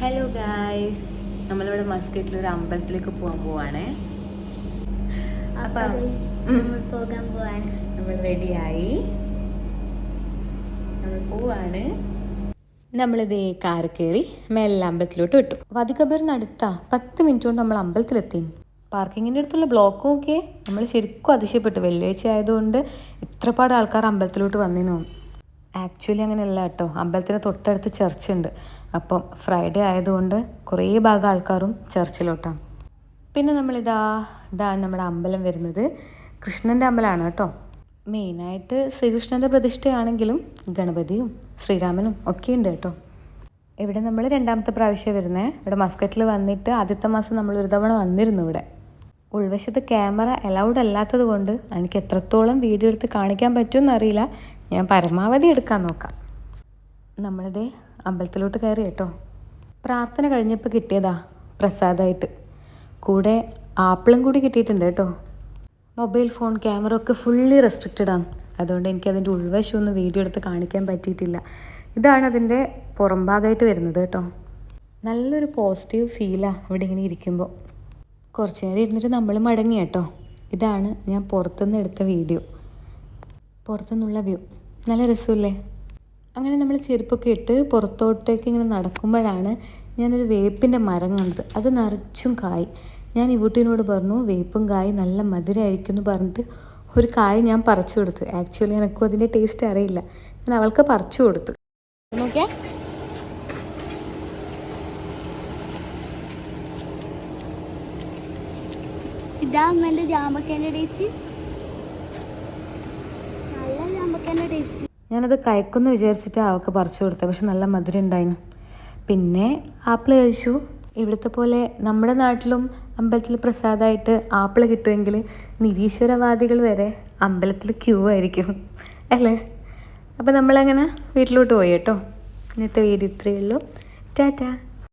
Hello guys നമ്മളിവിടെ മസ്കറ്റിൽ ഒരു അമ്പലത്തിലേക്ക് പോകാൻ പോവാണേ. അപ്പൊ പോകാൻ പോവാണ്. നമ്മൾ റെഡിയായി നമ്മൾ പോവാണ്. നമ്മളിതേ കാർ കയറി മേലെ അമ്പലത്തിലോട്ട് വിട്ടു. വതികബറിന് അടുത്താ പത്ത് മിനിറ്റ് കൊണ്ട് നമ്മൾ അമ്പലത്തിലെത്തി. പാർക്കിങ്ങിന്റെ അടുത്തുള്ള ബ്ലോക്ക് ഒക്കെ നമ്മൾ ശരിക്കും അതിശയപ്പെട്ടു. വെള്ളിയാഴ്ച ആയതുകൊണ്ട് ഇത്രപാട് ആൾക്കാർ അമ്പലത്തിലോട്ട് വന്നിനു ആക്ച്വലി അങ്ങനെയല്ല കേട്ടോ. അമ്പലത്തിന് തൊട്ടടുത്ത് ചർച്ച് ഉണ്ട്. അപ്പം ഫ്രൈഡേ ആയതുകൊണ്ട് കുറേ ഭാഗം ആൾക്കാരും ചർച്ചിലോട്ടാണ് പിന്നെ നമ്മളിതാ ഇതാ നമ്മുടെ അമ്പലം വരുന്നത് കൃഷ്ണന്റെ അമ്പലമാണ് കേട്ടോ. മെയിനായിട്ട് ശ്രീകൃഷ്ണന്റെ പ്രതിഷ്ഠയാണെങ്കിലും ഗണപതിയും ശ്രീരാമനും ഒക്കെ ഉണ്ട് കേട്ടോ. ഇവിടെ നമ്മൾ രണ്ടാമത്തെ പ്രാവശ്യം വരുന്നത് ഇവിടെ മസ്കറ്റിൽ വന്നിട്ട് ആദ്യത്തെ മാസം നമ്മൾ ഒരു തവണ വന്നിരുന്നു ഇവിടെ. ഉൾവശത്ത് ക്യാമറ അലൗഡ് അല്ലാത്തത് കൊണ്ട് എനിക്ക് എത്രത്തോളം വീഡിയോ എടുത്ത് കാണിക്കാൻ പറ്റുമെന്ന് അറിയില്ല. ഞാൻ പരമാവധി എടുക്കാൻ നോക്കാം. നമ്മളിത് അമ്പലത്തിലോട്ട് കയറി കേട്ടോ. പ്രാർത്ഥന കഴിഞ്ഞപ്പോൾ കിട്ടിയതാ പ്രസാദമായിട്ട് കൂടെ ആപ്പിളും കൂടി കിട്ടിയിട്ടുണ്ട് കേട്ടോ. മൊബൈൽ ഫോൺ ക്യാമറ ഒക്കെ ഫുള്ളി റെസ്ട്രിക്റ്റഡ് ആണ്. അതുകൊണ്ട് എനിക്ക് അതിന്റെ ഉൾവശമൊന്നും വീഡിയോ എടുത്ത് കാണിക്കാൻ പറ്റിയിട്ടില്ല. ഇതാണ് അതിന്റെ പുറംഭാഗമായിട്ട് വരുന്നത് കേട്ടോ. നല്ലൊരു പോസിറ്റീവ് ഫീലാണ് ഇവിടെ ഇങ്ങനെ ഇരിക്കുമ്പോൾ. കുറച്ച് നേരം ഇരുന്നിട്ട് നമ്മൾ മടങ്ങി കേട്ടോ. ഇതാണ് ഞാൻ പുറത്തുനിന്ന് എടുത്ത വീഡിയോ പുറത്തുനിന്നുള്ള വ്യൂ. നല്ല രസമല്ലേ? അങ്ങനെ നമ്മൾ ചെരുപ്പൊക്കെ ഇട്ട് പുറത്തോട്ടേക്ക് ഇങ്ങനെ നടക്കുമ്പോഴാണ് ഞാനൊരു വേപ്പിന്റെ മരം കണ്ടത്. അത് നിറച്ചും കായ്. ഞാൻ ഇവൂട്ടിനോട് പറഞ്ഞു വേപ്പും കായ് നല്ല മധുരമായിരിക്കും എന്ന് പറഞ്ഞിട്ട് ഒരു കായ് ഞാൻ പറിച്ചു കൊടുത്തു. ആക്ച്വലി എനിക്കും അതിന്റെ ടേസ്റ്റ് അറിയില്ല. ഞാൻ അവൾക്ക് പറിച്ചു കൊടുത്തു. നോക്കിയാ. ഇതാ അമ്മേന്റെ ജാമ്പക്കേന്റെ ടേസ്റ്റ് നല്ല ജാമ്പക്കേന്റെ ടേസ്റ്റ് ഞാനത് കയക്കുമെന്ന് വിചാരിച്ചിട്ട് അവൾക്ക് പറിച്ചു കൊടുത്തത്. പക്ഷെ നല്ല മധുരം ഉണ്ടായിരുന്നു പിന്നെ ആപ്പിൾ കഴിച്ചു. ഇവിടുത്തെ പോലെ നമ്മുടെ നാട്ടിലും അമ്പലത്തിൽ പ്രസാദമായിട്ട് ആപ്പിൾ കിട്ടുമെങ്കിൽ നിരീശ്വരവാദികൾ വരെ അമ്പലത്തിൽ ക്യൂ ആയിരിക്കും. അല്ലേ? അപ്പോൾ നമ്മളങ്ങനെ വീട്ടിലോട്ട് പോയി കേട്ടോ. ഇന്നത്തെ വീട് ഇത്രയേ ഉള്ളൂ. ടാറ്റാ.